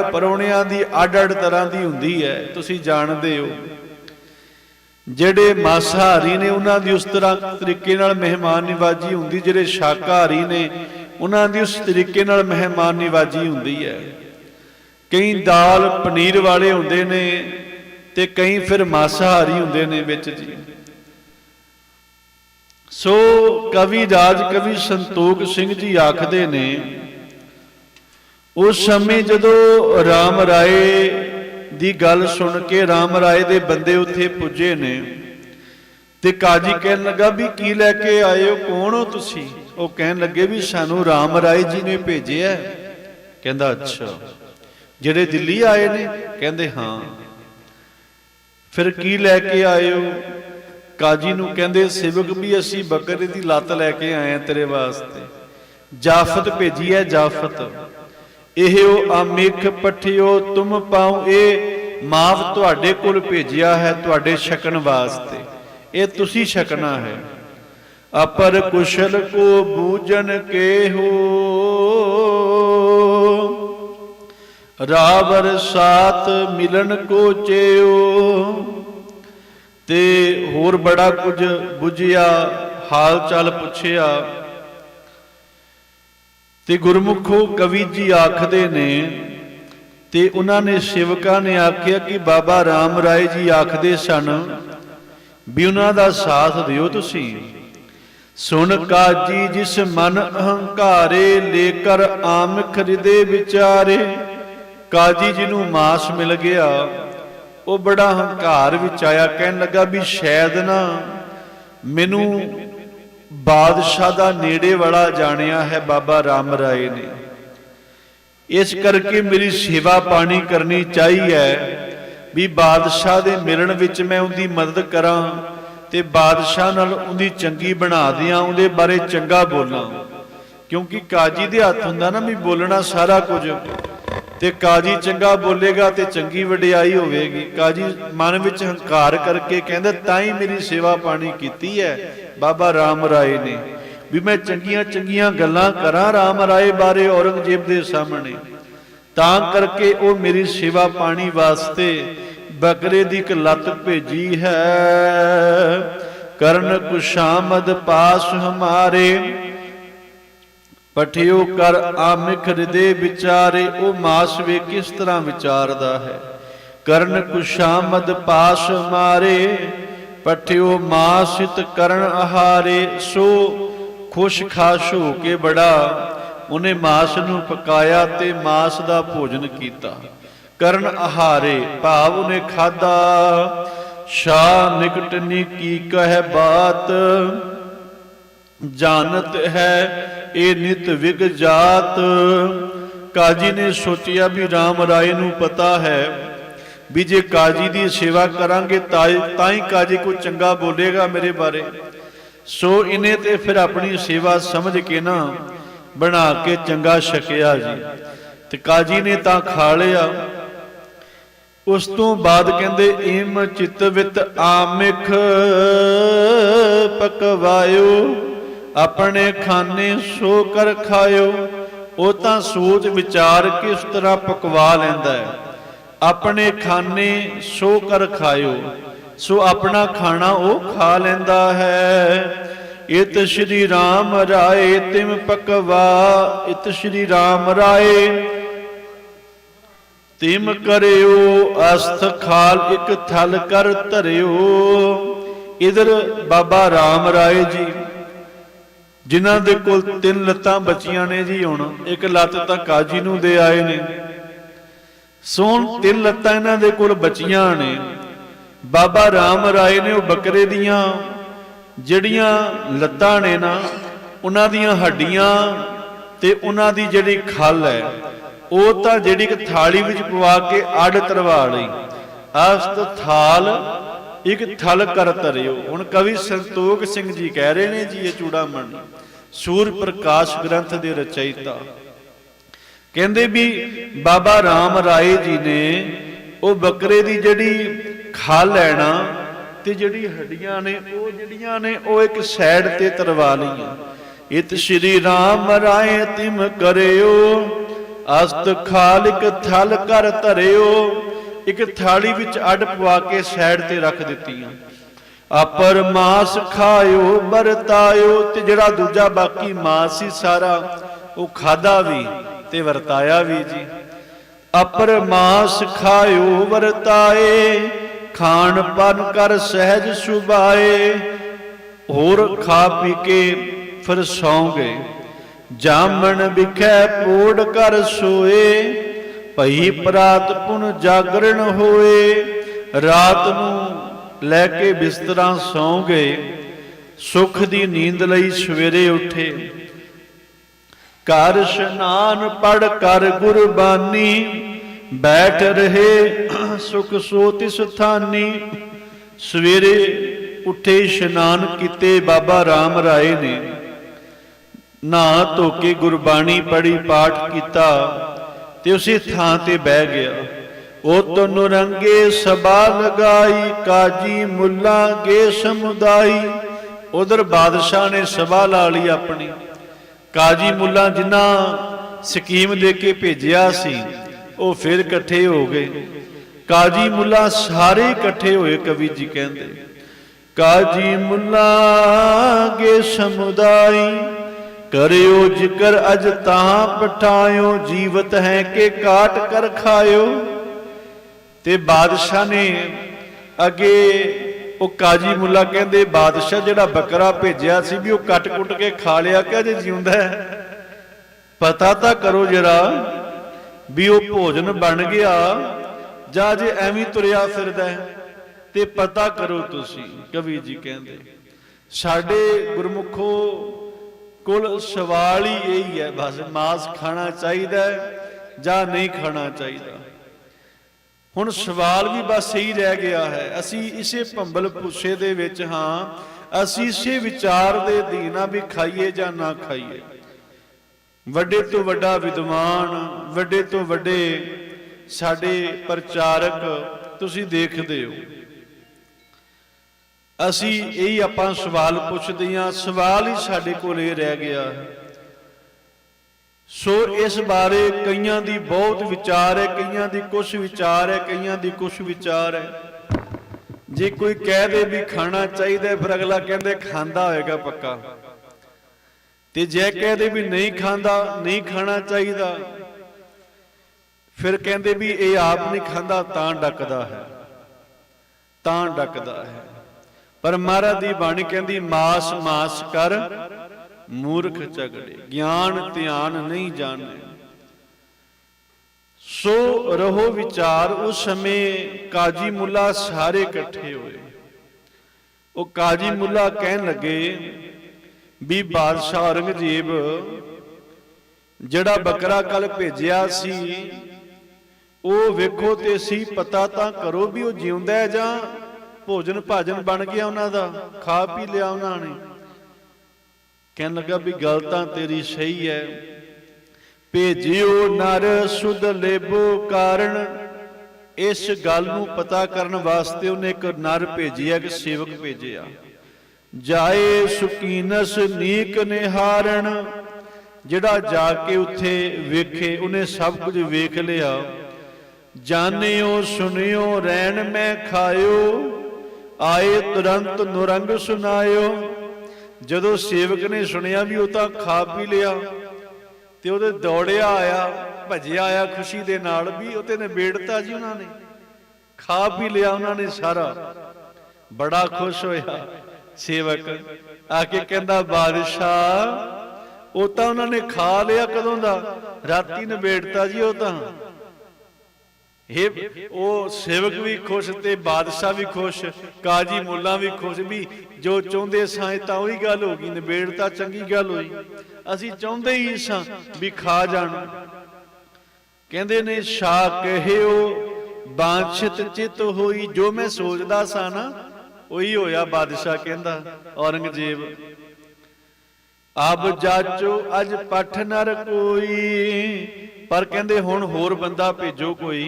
ਪਰੌਣਿਆਂ ਦੀ ਅੱਡ-ਅੱਡ ਤਰ੍ਹਾਂ ਦੀ ਹੁੰਦੀ ਹੈ, ਤੁਸੀਂ ਜਾਣਦੇ ਹੋ। ਜਿਹੜੇ ਮਾਸਾਹਾਰੀ ਨੇ, ਉਹਨਾਂ ਦੀ ਉਸ ਤਰ੍ਹਾਂ ਤਰੀਕੇ ਨਾਲ ਮਹਿਮਾਨ ਨਿਵਾਜੀ ਹੁੰਦੀ, ਜਿਹੜੇ ਸ਼ਾਕਾਹਾਰੀ ਨੇ, ਉਹਨਾਂ ਦੀ ਉਸ ਤਰੀਕੇ ਨਾਲ ਮਹਿਮਾਨ ਨਿਵਾਜੀ ਹੁੰਦੀ ਹੈ। ਕਈ ਦਾਲ ਪਨੀਰ ਵਾਲੇ ਹੁੰਦੇ ਨੇ ਤੇ ਕਈ ਫਿਰ ਮਾਸਾਹਾਰੀ ਹੁੰਦੇ ਨੇ ਵਿੱਚ ਜੀ। ਸੋ ਕਵੀ ਰਾਜ ਕਵੀ ਸੰਤੋਖ ਸਿੰਘ ਜੀ ਆਖਦੇ ਨੇ ਉਸ ਸਮੇਂ ਜਦੋਂ ਰਾਮ ਰਾਏ ਦੀ ਗੱਲ ਸੁਣ ਕੇ ਰਾਮ ਰਾਏ ਦੇ ਬੰਦੇ ਉੱਥੇ ਪੁੱਜੇ ਨੇ ਤੇ ਕਾਜੀ ਕਹਿਣ ਲੱਗਾ ਵੀ ਕੀ ਲੈ ਕੇ ਆਏ ਹੋ? ਕੌਣ ਹੋ ਤੁਸੀਂ? ਉਹ ਕਹਿਣ ਲੱਗੇ ਵੀ ਸਾਨੂੰ ਰਾਮ ਰਾਏ ਜੀ ਨੇ ਭੇਜਿਆ ਕਹਿੰਦਾ, ਅੱਛਾ। ਜਿਹੜੇ ਦਿੱਲੀ ਆਏ ਨੇ, ਕਹਿੰਦੇ, ਹਾਂ। ਫਿਰ ਕੀ ਲੈ ਕੇ ਆਏ ਹੋ? ਕਾਜੀ ਨੂੰ ਕਹਿੰਦੇ, ਸੇਵਕ ਵੀ ਅਸੀਂ ਬੱਕਰੇ ਦੀ ਲੱਤ ਲੈ ਕੇ ਆਏ ਆ ਤੇਰੇ ਵਾਸਤੇ। ਜਾਫਤ ਭੇਜੀ ਹੈ, ਜਾਫਤ। ਇਹ ਉਹ ਆਮਿਖ ਪਠਿਓ ਤੁਮ ਪਾਉ ਇਹ ਮਾਫ ਤੁਹਾਡੇ ਕੋਲ ਭੇਜਿਆ ਹੈ ਤੁਹਾਡੇ ਛਕਣ ਵਾਸਤੇ। ਇਹ ਤੁਸੀਂ ਛਕਣਾ ਹੈ। ਅਪਰ ਕੁਸ਼ਲ ਕੋ ਬੂਜਨ ਕੇ ਹੋ ਰਾਵਰ ਸਾਥ ਮਿਲਨ ਕੋ ਚਿਓ। ਤੇ ਹੋਰ ਬੜਾ ਕੁਝ ਬੁਝਿਆ, ਹਾਲ ਚਾਲ ਪੁੱਛਿਆ। ਤੇ ਗੁਰਮੁਖੋ ਕਵੀ ਜੀ ਆਖਦੇ ਨੇ, ਤੇ ਉਹਨਾਂ ਨੇ ਸੇਵਕਾਂ ਨੇ ਆਖਿਆ ਕਿ ਬਾਬਾ ਰਾਮ ਰਾਏ ਜੀ ਆਖਦੇ ਸਨ ਵੀ ਉਹਨਾਂ ਦਾ ਸਾਥ ਦਿਓ ਤੁਸੀਂ। ਸੁਣ ਕਾਜੀ ਜਿਸ ਮਨ ਅਹੰਕਾਰੇ, ਲੇਕਰ ਆਮਖ ਹਿਰਦੇ ਵਿਚਾਰੇ। ਕਾਜੀ ਜੀ ਨੂੰ ਮਾਸ ਮਿਲ ਗਿਆ। ਉਹ ਬੜਾ ਹੰਕਾਰ ਵਿੱਚ ਆਇਆ, ਕਹਿਣ ਲੱਗਾ ਵੀ ਸ਼ਾਇਦ ਨਾ ਮੈਨੂੰ ਬਾਦਸ਼ਾਹ ਦਾ ਨੇੜੇ ਵਾਲਾ ਜਾਣਿਆ ਹੈ ਬਾਬਾ ਰਾਮ ਰਾਏ ਨੇ। ਇਸ ਕਰਕੇ ਮੇਰੀ ਸੇਵਾ ਪਾਣੀ ਕਰਨੀ ਚਾਹੀ ਹੈ ਵੀ ਬਾਦਸ਼ਾਹ ਦੇ ਮਿਲਣ ਵਿੱਚ ਮੈਂ ਉਹਦੀ ਮਦਦ ਕਰਾਂ ਤੇ ਬਾਦਸ਼ਾਹ ਨਾਲ ਉਹਦੀ ਚੰਗੀ ਬਣਾ ਦਿਆਂ, ਉਹਦੇ ਬਾਰੇ ਚੰਗਾ ਬੋਲਾਂ। ਕਿਉਂਕਿ ਕਾਜੀ ਦੇ ਹੱਥ ਹੁੰਦਾ ਨਾ ਵੀ ਬੋਲਣਾ ਸਾਰਾ ਕੁਝ, ਤੇ ਕਾਜੀ ਚੰਗਾ ਬੋਲੇਗਾ ਤੇ ਚੰਗੀ ਵਡਿਆਈ ਹੋਵੇਗੀ। ਕਾਜੀ ਮਨ ਵਿੱਚ ਹੰਕਾਰ ਕਰਕੇ ਕਹਿੰਦਾ, ਤਾਂ ਹੀ ਮੇਰੀ ਸੇਵਾ ਪਾਣੀ ਕੀਤੀ ਹੈ ਬਾਬਾ ਰਾਮ ਰਾਏ ਨੇ। ਵੀ ਮੈਂ ਚੰਗੀਆਂ ਚੰਗੀਆਂ ਗੱਲਾਂ ਕਰਾਂ, ਰਾਮ ਰਾਏ ਬਾਰੇ ਔਰੰਗਜ਼ੇਬ ਦੇ ਸਾਹਮਣੇ। ਤਾਂ ਕਰਕੇ ਉਹ ਮੇਰੀ ਸੇਵਾ ਪਾਣੀ ਵਾਸਤੇ ਬਕਰੇ ਦੀ ਇੱਕ ਲੱਤ ਭੇਜੀ ਹੈ। ਕਰਨ ਕੁਸ਼ਾਮਦ ਪਾਸ ਹਮਾਰੇ, ਪਠਿਓ ਕਰ ਆਮਿਖ ਹਿਰਦੇ ਵਿਚਾਰੇ, ਉਹ ਮਾਸ ਵੇ ਕਿਸ ਤਰ੍ਹਾਂ ਵਿਚਾਰਦਾ ਹੈ। ਕਰਨ ਕੁਸ਼ਾਮਦ ਪਾਸ ਮਾਰੇ ਪਠਿਓ ਮਾਸਿਤ ਕਰਨ ਆਹਾਰੇ ਸੋ ਖੁਸ਼ ਖਾਸ਼ ਹੋ ਕੇ ਬੜਾ। ਉਹਨੇ ਮਾਸ ਨੂੰ ਪਕਾਇਆ ਤੇ ਮਾਸ ਦਾ ਭੋਜਨ ਕੀਤਾ। ਕਰਨ ਆਹਾਰੇ ਭਾਵ ਉਹਨੇ ਖਾਦਾ ਸ਼ਾ ਨਿਕਟਨੀ ਕੀ ਕਹਿ ਬਾਤ। ਜਾਣਤ ਹੈ ਇਹ ਨਿਤ ਵਿਗ ਜਾਤ। ਕਾਜੀ ਨੇ ਸੋਚਿਆ ਵੀ RAM ਰਾਏ ਨੂੰ ਪਤਾ ਹੈ। ਵੀ ਜੇ ਕਾਜੀ ਦੀ ਸੇਵਾ ਕਰਾਂਗੇ ਤਾਂ ਤਾਂ ਹੀ ਕਾਜੀ ਕੋਈ ਚੰਗਾ ਬੋਲੇਗਾ ਮੇਰੇ ਬਾਰੇ। ਸੋ ਇਹਨੇ ਤੇ ਫਿਰ ਆਪਣੀ ਸੇਵਾ ਸਮਝ ਕੇ ਨਾ ਬਣਾ ਕੇ ਚੰਗਾ ਛਕਿਆ ਜੀ। ਤੇ ਕਾਜੀ ਨੇ ਤਾਂ ਖਾ ਲਿਆ। ਉਸ ਤੋਂ ਬਾਅਦ ਕਹਿੰਦੇ, ਇਮ ਏਮ ਚਿਤਵਿਤ ਆਮਿਖ ਪਕਵਾਇਓ, ਆਪਣੇ ਖਾਨੇ ਸੋ ਕਰ ਖਾਇਓ। ਉਹ ਤਾਂ ਸੋਚ ਵਿਚਾਰ ਕਿਸ ਤਰ੍ਹਾਂ ਪਕਵਾ ਲੈਂਦਾ ਹੈ। ਆਪਣੇ ਖਾਨੇ ਸੋ ਕਰ ਖਾਇਓ, ਸੋ ਆਪਣਾ ਖਾਣਾ ਉਹ ਖਾ ਲੈਂਦਾ ਹੈ। ਇਤ ਸ਼੍ਰੀ ਰਾਮ ਰਾਏ ਤਿਮ ਪਕਵਾ, ਇਤ ਸ਼੍ਰੀ ਰਾਮ ਰਾਏ ਤਿਮ ਕਰਿਓ, ਅਸਥ ਖਾਲ ਇੱਕ ਥਲ ਕਰ ਧਰਿਓ। ਇਧਰ ਬਾਬਾ ਰਾਮ ਰਾਏ ਜੀ, ਜਿਨ੍ਹਾਂ ਦੇ ਕੋਲ ਤਿੰਨ ਲੱਤਾਂ ਬਚੀਆਂ ਨੇ ਜੀ ਹੁਣ, ਇੱਕ ਲੱਤ ਤਾਂ ਕਾਜੀ ਨੂੰ ਦੇ ਆਏ ਨੇ। ਸੋਣ ਤਿੰਨ ਲੱਤਾਂ ਇਹਨਾਂ ਦੇ ਕੋਲ ਬਚੀਆਂ ਨੇ। ਬਾਬਾ ਰਾਮ ਰਾਏ ਨੇ ਉਹ ਬੱਕਰੇ ਦੀਆਂ ਜਿਹੜੀਆਂ ਲੱਤਾਂ ਨੇ ਨਾ, ਉਹਨਾਂ ਦੀਆਂ ਹੱਡੀਆਂ ਤੇ ਉਹਨਾਂ ਦੀ ਜਿਹੜੀ ਖਲ ਹੈ, ਉਹ ਤਾਂ ਜਿਹੜੀ ਇੱਕ ਥਾਲੀ ਵਿੱਚ ਪਵਾ ਕੇ ਅੱਡ ਤਰਵਾ ਲਈ। ਅਸਤ ਥਾਲ ਇੱਕ ਥਲ ਕਰ ਤਰਿਓ ਹੁਣ ਕਵੀ ਸੰਤੋਖ ਸਿੰਘ ਜੀ ਕਹਿ ਰਹੇ ਨੇ ਜੀ ਇਹ ਚੂੜਾ ਚੂੜਾਮਣ। ਸੂਰ ਪ੍ਰਕਾਸ਼ ਗ੍ਰੰਥ ਦੇ ਰਚయిਤਾ ਕਹਿੰਦੇ ਵੀ ਬਾਬਾ ਰਾਮ ਰਾਏ ਜੀ ਨੇ ਉਹ ਬੱਕਰੇ ਦੀ ਜਿਹੜੀ ਖਲ ਲੈਣਾ ਤੇ ਜਿਹੜੀ ਹੱਡੀਆਂ ਨੇ, ਉਹ ਜਿਹੜੀਆਂ ਨੇ, ਉਹ ਇੱਕ ਸਾਈਡ ਤੇ ਤਰਵਾ ਲਈਆਂ। ਇਤ ਸ਼੍ਰੀ ਰਾਮ ਰਾਏ ਤਿਮ ਕਰਿਓ, ਅਸਤ ਖਾਲਿਕ ਥਲ ਕਰ ਧਰਿਓ, ਇੱਕ ਥਾਲੀ ਵਿੱਚ ਅੱਡ ਪਵਾ ਕੇ ਸਾਈਡ ਤੇ ਰੱਖ ਦਿੱਤੀਆਂ। ਆਪਰ ਮਾਸ ਖਾਇਓ, ਵਰਤਾਇਓ ਤੇ ਜਿਹੜਾ ਦੂਜਾ ਬਾਕੀ ਮਾਸ ਸੀ ਸਾਰਾ ਉਹ ਖਾਦਾ ਵੀ। ਤੇ ਵਰਤਾਇਆ ਵੀ ਜੀ। ਅਪਰ ਮਾਸ ਖਾਇਓ ਵਰਤਾਏ, ਖਾਣ ਪਨ ਕਰ ਸਹਿਜ ਸੁਭਾਏ। ਹੋਰ ਖਾ ਪੀ ਕੇ ਫਿਰ ਸੌਂ ਜਾਮਣ ਵਿਖੇ ਪੋੜ ਕਰ ਸੋਏ, ਭਈ ਪ੍ਰਾਤ ਪੁਨ ਜਾਗਰਣ ਹੋਏ। ਰਾਤ ਨੂੰ ਲੈ ਕੇ ਬਿਸਤਰਾ ਸੌਂ ਗਏ ਸੁਖ ਦੀ ਨੀਂਦ ਲਈ ਸਵੇਰੇ ਉੱਠੇ। ਕਰ ਇਸ਼ਨਾਨ ਪੜ ਕਰ ਗੁਰਬਾਨੀ, ਬੈਠ ਰਹੇ ਸੁਖ ਸੋਤਿ ਸਥਾਨੀ ਸਵੇਰੇ ਉੱਠੇ ਇਸ਼ਨਾਨ ਕੀਤੇ ਬਾਬਾ ਰਾਮ ਰਾਏ ਨੇ। ਨਹਾ ਧੋ ਕੇ ਗੁਰਬਾਣੀ ਪੜ੍ਹੀ, ਪਾਠ ਕੀਤਾ ਤੇ ਉਸੇ ਥਾਂ ਤੇ ਬਹਿ ਗਿਆ। ਉਹ ਤਨ ਰੰਗੇ ਸਭਾ ਲਗਾਈ, ਕਾਜੀ ਮੁੱਲਾ ਗੇ ਸਮੁਦਾਈ। ਉਧਰ ਬਾਦਸ਼ਾਹ ਨੇ ਸਭਾ ਲਾ ਲਈ ਆਪਣੀ। ਕਾਜੀ ਮੁੱਲਾ ਜਿਨ੍ਹਾਂ ਸਕੀਮ ਦੇ ਕੇ ਭੇਜਿਆ ਸੀ, ਉਹ ਫਿਰ ਇਕੱਠੇ ਹੋ ਗਏ। ਕਾਜੀ ਮੁੱਲਾ ਸਾਰੇ ਇਕੱਠੇ ਹੋਏ, ਕਵੀ ਜੀ ਕਹਿੰਦੇ। ਕਾਜੀ ਮੁੱਲਾ ਗੇ ਸਮੁਦਾਈ, ਕਰਿਓ ਜ਼ਿਕਰ ਅਜ ਤਾਂ ਪਠਾਇਓ, ਜੀਵਤ ਹੈ ਕਿ ਕਾਟ ਕਰ ਖਾਇਓ। ਤੇ ਬਾਦਸ਼ਾਹ ਨੇ ਅੱਗੇ ਉਹ ਕਾਜੀ ਮੁੱਲਾ ਕਹਿੰਦੇ, ਬਾਦਸ਼ਾਹ ਜਿਹੜਾ ਬੱਕਰਾ ਭੇਜਿਆ ਸੀ ਵੀ ਉਹ ਕੱਟ-ਕੁੱਟ ਕੇ ਖਾ ਲਿਆ ਕਿ ਅਜੇ ਜਿਉਂਦਾ ਹੈ? ਪਤਾ ਤਾਂ ਕਰੋ ਜਰਾ ਵੀ ਉਹ ਭੋਜਨ ਬਣ ਗਿਆ, ਜਾਂ ਜੇ ਐਵੇਂ ਤੁਰਿਆ ਫਿਰਦਾ ਤੇ ਪਤਾ ਕਰੋ ਤੁਸੀਂ, ਕਵੀ ਜੀ ਕਹਿੰਦੇ, ਸਾਡੇ ਗੁਰਮੁਖੋ ਕੋਲ ਸਵਾਲ ਹੀ ਇਹੀ ਹੈ, ਬਸ ਮਾਸ ਖਾਣਾ ਚਾਹੀਦਾ ਜਾਂ ਨਹੀਂ ਖਾਣਾ ਚਾਹੀਦਾ? ਹੁਣ ਸਵਾਲ ਵੀ ਬਸ ਇਹੀ ਰਹਿ ਗਿਆ ਹੈ। ਅਸੀਂ ਇਸੇ ਭੰਬਲ ਪੁੱਛੇ ਦੇ ਵਿੱਚ ਹਾਂ। ਅਸੀਂ ਇਸੇ ਵਿਚਾਰ ਦੇ ਅਧੀਨ ਵੀ ਖਾਈਏ ਜਾਂ ਨਾ ਖਾਈਏ। ਵੱਡੇ ਤੋਂ ਵੱਡਾ ਵਿਦਵਾਨ, ਵੱਡੇ ਤੋਂ ਵੱਡੇ ਸਾਡੇ ਪ੍ਰਚਾਰਕ, ਤੁਸੀਂ ਦੇਖਦੇ ਹੋ। ਅਸੀਂ ਇਹੀ ਆਪਾਂ ਸਵਾਲ ਪੁੱਛਦੇ ਹਾਂ। ਸਵਾਲ ਹੀ ਸਾਡੇ ਕੋਲ ਇਹ ਰਹਿ ਗਿਆ ਹੈ ਸੋ ਇਸ ਬਾਰੇ ਕਈਆਂ ਦੀ ਬਹੁਤ ਵਿਚਾਰ ਹੈ, ਕਈਆਂ ਦੀ ਕੁਝ ਵਿਚਾਰ ਹੈ, ਕਈਆਂ ਦੀ ਕੁਝ ਵਿਚਾਰ ਹੈ। ਜੇ ਕੋਈ ਕਹਿ ਦੇ ਵੀ ਖਾਣਾ ਚਾਹੀਦਾ ਫਿਰ ਅਗਲਾ ਕਹਿੰਦੇ ਖਾਂਦਾ ਹੋਏਗਾ ਪੱਕਾ। ਤੇ ਜੇ ਕਹਿ ਦੇ ਵੀ ਨਹੀਂ ਖਾਂਦਾ, ਨਹੀਂ ਖਾਣਾ ਚਾਹੀਦਾ, ਫਿਰ ਕਹਿੰਦੇ ਵੀ ਇਹ ਆਪ ਨਹੀਂ ਖਾਂਦਾ, ਤਾਂ ਡੱਕਦਾ ਹੈ। ਤਾਂ ਡੱਕਦਾ ਹੈ। ਪਰ ਮਹਾਰਾਜ ਦੀ ਬਾਣੀ ਕਹਿੰਦੀ ਮਾਸ ਮਾਸ ਕਰ। ਮੂਰਖ ਝਗੜੇ ਗਿਆਨ ਧਿਆਨ ਨਹੀਂ ਜਾਣੇ। ਸੋ ਰਹੋ ਵਿਚਾਰ, ਉਸ ਸਮੇਂ ਕਾਜੀ ਮੁੱਲਾ ਸਾਰੇ ਇਕੱਠੇ ਹੋਏ। ਉਹ ਕਾਜੀ ਮੁੱਲਾ ਕਹਿਣ ਲੱਗੇ, ਵੀ ਬਾਦਸ਼ਾਹ ਔਰੰਗਜ਼ੇਬ, ਜਿਹੜਾ ਬੱਕਰਾ ਕੱਲ ਭੇਜਿਆ ਸੀ, ਉਹ ਵੇਖੋ ਤੇ ਸੀ ਪਤਾ ਤਾਂ ਕਰੋ ਵੀ ਉਹ ਜਿਉਂਦਾ ਹੈ ਜਾਂ ਭੋਜਨ ਭਾਜਨ ਬਣ ਗਿਆ ਉਹਨਾਂ ਦਾ, ਖਾ ਪੀ ਲਿਆ ਉਹਨਾਂ ਨੇ। ਕਹਿਣ ਲੱਗਾ ਵੀ ਗੱਲ ਤਾਂ ਤੇਰੀ ਸਹੀ ਹੈ। ਭੇਜਿਓ ਨਰ ਸੁਧ ਲੇਬੋ ਕਾਰਨ। ਇਸ ਗੱਲ ਨੂੰ ਪਤਾ ਕਰਨ ਵਾਸਤੇ ਉਹਨੇ ਇੱਕ ਨਰ ਭੇਜਿਆ, ਇੱਕ ਸੇਵਕ ਭੇਜਿਆ। ਜਾਏ ਸੁਕੀਨਸ ਨੀਕ ਨਿਹਾਰਣ। ਜਿਹੜਾ ਜਾ ਕੇ ਉੱਥੇ ਵੇਖੇ, ਉਹਨੇ ਸਭ ਕੁਝ ਵੇਖ ਲਿਆ। ਜਾਣਿਓ, ਸੁਣਿਓ, ਰਹਿਣ ਮੈਂ ਖਾਇਓ, ਆਏ ਤੁਰੰਤ ਨੁਰੰਗ ਸੁਨਾਇਓ। ਜਦੋਂ ਸੇਵਕ ਨੇ ਸੁਣਿਆ ਵੀ ਉਹ ਤਾਂ ਖਾ ਪੀ ਲਿਆ ਤੇ ਉਹਦੇ ਦੌੜਿਆ ਆਇਆ, ਭੱਜਿਆ ਆਇਆ ਖੁਸ਼ੀ ਦੇ ਨਾਲ ਵੀ ਉਹ ਤੇ ਨਿਬੇੜਤਾ ਜੀ ਉਹਨਾਂ ਨੇ। ਖਾ ਪੀ ਲਿਆ ਉਹਨਾਂ ਨੇ ਸਾਰਾ। ਬੜਾ ਖੁਸ਼ ਹੋਇਆ ਸੇਵਕ। ਆ ਕੇ ਕਹਿੰਦਾ, ਬਾਦਸ਼ਾਹ, ਉਹ ਤਾਂ ਉਹਨਾਂ ਨੇ ਖਾ ਲਿਆ ਕਦੋਂ ਦਾ? ਰਾਤੀ ਨਿਬੇੜਤਾ ਜੀ ਉਹ ਤਾਂ। ਇਹ ਉਹ ਸੇਵਕ ਵੀ ਖੁਸ਼ ਤੇ ਬਾਦਸ਼ਾਹ ਵੀ ਖੁਸ਼, ਕਾਜੀ ਮੁੱਲਾ ਵੀ ਖੁਸ਼ ਵੀ, ਜੋ ਚਾਹੁੰਦੇ ਸਾਂ ਤਾਂ ਉਹੀ ਗੱਲ ਹੋ ਗਈ, ਨਿਬੇੜ ਤਾਂ ਚੰਗੀ ਗੱਲ ਹੋਈ। ਅਸੀਂ ਚਾਹੁੰਦੇ ਹੀ ਸਾਂ ਵੀ ਖਾ ਜਾਣ। ਕਹਿੰਦੇ ਨੇ ਸ਼ਾ ਕਹਿਓ ਬਾਂਛਿਤ ਚਿਤ ਹੋਈ, ਜੋ ਮੈਂ ਸੋਚਦਾ ਸਾਂ ਨਾ, ਉਹੀ ਹੋਇਆ ਬਾਦਸ਼ਾਹ ਕਹਿੰਦਾ ਔਰੰਗਜ਼ੇਬ। ਅਬ ਜਾਚੋ, ਅਜ ਪਠ ਨਰ ਕੋਈ, ਪਰ ਕਹਿੰਦੇ ਹੁਣ ਹੋਰ ਬੰਦਾ ਭੇਜੋ ਕੋਈ।